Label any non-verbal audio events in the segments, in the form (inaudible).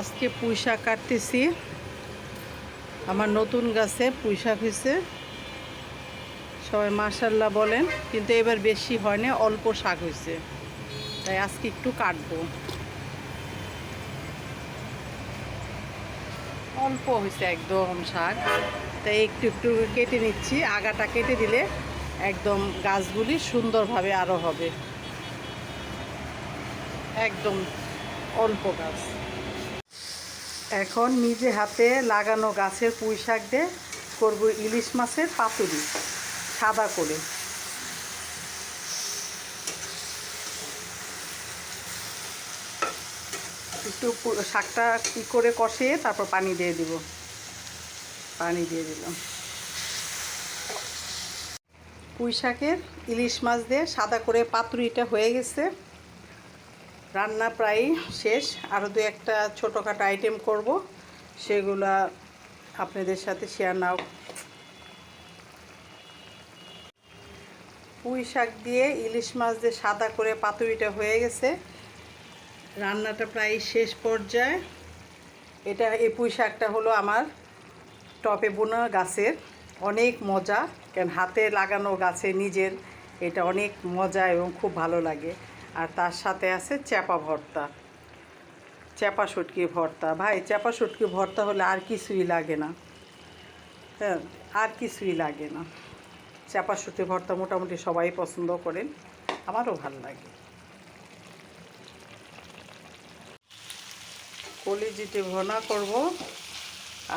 আজকে পুঁই শাক কাটতেছি। আমার নতুন গাছে পুঁই শাক হয়েছে। সবাই মার্শাল্লাহ বলেন, কিন্তু এবার বেশি হয় না, অল্প শাক হয়েছে। তাই আজকে একটু কাটবো। অল্প হয়েছে একদম শাক। তাই একটু একটু কেটে নিচ্ছি। আগাটা কেটে দিলে একদম গাছগুলি সুন্দরভাবে আরও হবে। একদম অল্প গাছ। এখন নিজে হাতে লাগানো গাছের পুঁই শাক দিয়ে করব ইলিশ মাছের পাতুরি, সাদা করে। একটু শাকটা কী করে কষিয়ে তারপর পানি দিয়ে দিব। পানি দিয়ে দিলাম। পুঁই শাকের ইলিশ মাছ দিয়ে সাদা করে পাতুরিটা হয়ে গেছে। রান্না প্রায় শেষ। আরও দু একটা ছোটোখাটো আইটেম করব। সেগুলা আপনাদের সাথে শেয়ার নাও। পুঁই শাক দিয়ে ইলিশ মাছ দিয়ে সাদা করে পাতুরিটা হয়ে গেছে। রান্নাটা প্রায় শেষ পর্যায়ে। এটা, এই পুঁই শাকটা হলো আমার টপে বোনা গাছের। অনেক মজা। কেন হাতে লাগানো গাছে নিজের এটা অনেক মজা এবং খুব ভালো লাগে। আর তার সাথে আছে চ্যাপা ভর্তা। চ্যাপা শুটকি ভর্তা। ভাই, চ্যাপা শুটকি ভর্তা হলে আর কিছুই লাগে না। হ্যাঁ আর কিছুই লাগে না। চ্যাপা শুটকি ভর্তা মোটামুটি সবাই পছন্দ করেন। আমারও ভালো লাগে। কলিজিটি ভোনা করব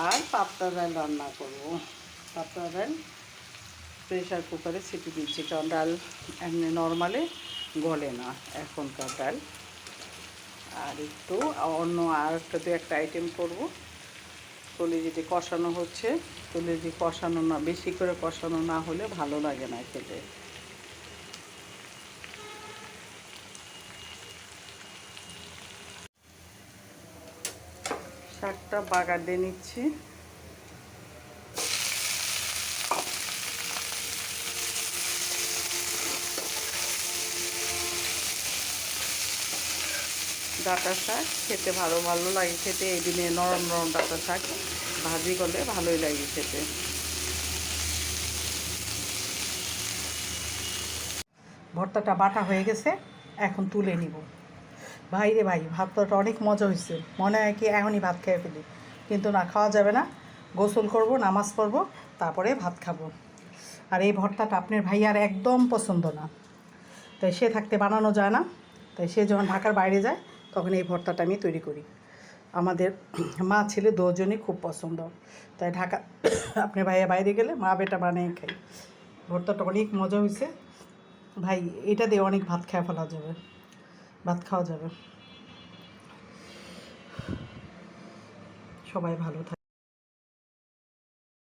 আর পাতলা ডাল রান্না করব। পাতলা ডাল প্রেশার কুকারে সিটি দিচ্ছি। কারণ ডাল এমনি নর্মালে গলে না এখনকার ডাল। আর একটু অন্য আর একটা দু একটা আইটেম করব। কলিজিটি কষানো হচ্ছে কলিজি কষানো না, বেশি করে কষানো না হলে ভালো লাগে না খেতে। শাকটা বাগার দিয়ে নিচ্ছি। ডাটা শাক, খেতে ভালো ভালো লাগে খেতে। এই দিনে নরম নরম ডাটা শাক ভাজি করলে ভালোই লাগে খেতে। ভর্তাটা বাটা হয়ে গেছে, এখন তুলে নিব। ভাই রে ভাই ভাতটা অনেক মজা হয়েছে মনে হয় কি এখনই ভাত খেয়ে ফেলি। কিন্তু না, খাওয়া যাবে না। গোসল করব, নামাজ পড়ব, তারপরে ভাত খাব। আর এই ভর্তাটা আপনার ভাই আর একদম পছন্দ না। তাই সে থাকতে বানানো যায় না। তাই সে যখন ঢাকার বাইরে যায় তখন এই ভর্তাটা আমি তৈরি করি। আমাদের মা ছেলে দুজনই খুব পছন্দ। তাই ঢাকা (coughs) আপনি ভাইয়া বাইরে গেলে মা বেটা বানিয়ে খাই। ভর্তাটা অনেক মজা হয়েছে ভাই, এটা দিয়ে অনেক ভাত খাওয়া ফেলা যাবে। ভাত খাওয়া যাবে। সবাই ভালো থাকে